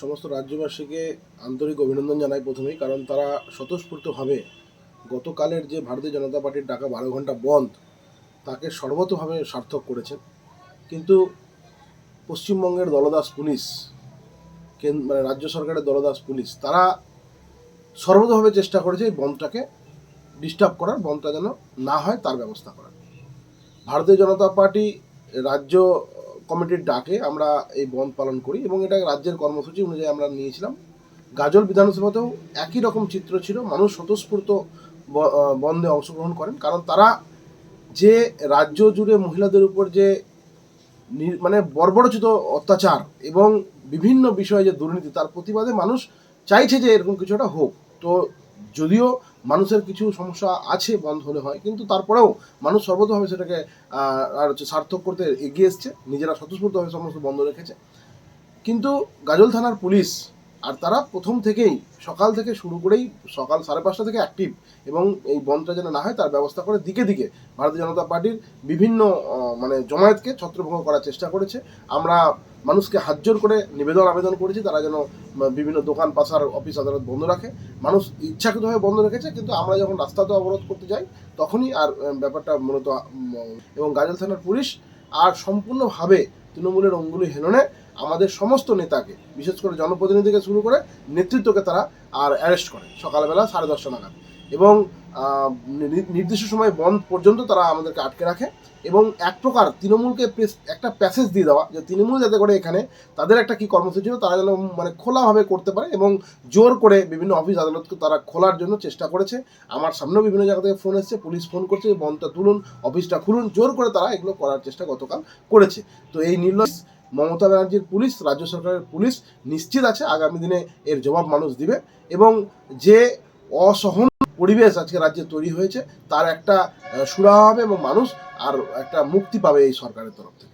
সমস্ত রাজ্যবাসীকে আন্তরিক অভিনন্দন জানাই প্রথমেই, কারণ তারা স্বতঃস্ফূর্তভাবে গতকালের যে ভারতীয় জনতা পার্টির ডাকা বারো ঘণ্টা বন্ধ, তাকে সর্বতভাবে সার্থক করেছেন কিন্তু পশ্চিমবঙ্গের দলদাস পুলিশ মানে রাজ্য সরকারের দলদাস পুলিশ, তারা সর্বতভাবে চেষ্টা করেছে এই বন্ধটাকে ডিস্টার্ব করার, বন্ধটা যেন না হয় তার ব্যবস্থা করার। ভারতীয় জনতা পার্টি রাজ্য কমিটির ডাকে আমরা এই বন্ধ পালন করি এবং এটা রাজ্যের কর্মসূচি অনুযায়ী আমরা নিয়েছিলাম। গাজল বিধানসভাতেও একই রকম চিত্র ছিল। মানুষ স্বতঃস্ফূর্ত বন্ধে অংশগ্রহণ করেন। কারণ তারা যে রাজ্য জুড়ে মহিলাদের উপর যে মানে বর্বরচিত অত্যাচার এবং বিভিন্ন বিষয়ে যে দুর্নীতি, তার প্রতিবাদে মানুষ চাইছে যে এরকম কিছুটা হোক। তো যদিও মানুষের কিছু সমস্যা আছে বন্ধ হলে হয়, কিন্তু তারপরেও মানুষ সর্বতভাবে সেটাকে আর হচ্ছে সার্থক করতে এগিয়ে এসছে, নিজেরা স্বতঃস্ফূর্তভাবে সমস্ত বন্ধ রেখেছে। কিন্তু গাজল থানার পুলিশ, আর তারা প্রথম থেকেই সকাল থেকে শুরু করেই সকাল সাড়ে পাঁচটা থেকে অ্যাক্টিভ এবং এই বন্ধটা যেন না হয় তার ব্যবস্থা করে দিকে দিকে ভারতীয় জনতা পার্টির বিভিন্ন মানে জমায়েতকে ছত্রভঙ্গ করার চেষ্টা করেছে। আমরা মানুষকে হাতজোর করে নিবেদন, আবেদন করেছি, তারা যেন বিভিন্ন দোকান, পাশার অফিস, আদালত বন্ধ রাখে। মানুষ ইচ্ছাকৃতভাবে বন্ধ রেখেছে, কিন্তু আমরা যখন রাস্তাতে অবরোধ করতে যাই, তখনই আর ব্যাপারটা মূলত এবং গাজল থানার পুলিশ আর সম্পূর্ণভাবে তৃণমূলের অঙ্গুলি হেলনে আমাদের সমস্ত নেতাকে, বিশেষ করে জনপ্রতিনিধিকে শুরু করে নেতৃত্বকে তারা আর অ্যারেস্ট করে। সকালবেলা সাড়ে দশটা নাগাদ। এবং নির্দিষ্ট সময় বন্ধ পর্যন্ত তারা আমাদেরকে আটকে রাখে এবং এক প্রকার তৃণমূলকে একটা প্যাসেজ দিয়ে দেওয়া যে তৃণমূল যাতে করে এখানে তাদের একটা কি কর্মসূচি তারা যেন মানে খোলাভাবে করতে পারে এবং জোর করে বিভিন্ন অফিস আদালতকে তারা খোলার জন্য চেষ্টা করেছে। আমার সামনেও বিভিন্ন জায়গা থেকে ফোন এসছে, পুলিশ ফোন করছে বন্ধটা তুলুন, অফিসটা খুলুন, জোর করে তারা এগুলো করার চেষ্টা গতকাল করেছে। তো এই নির্লজ মমতা ব্যানার্জির পুলিশ, রাজ্য সরকারের পুলিশ নিশ্চিত আছে আগামী দিনে এর জবাব মানুষ দিবে এবং যে অসহন পরিবেশ আজকে রাজ্যে তৈরি হয়েছে, তার একটা সুরাহা হবে এবং মানুষ আর একটা মুক্তি পাবে এই সরকারের তরফ থেকে।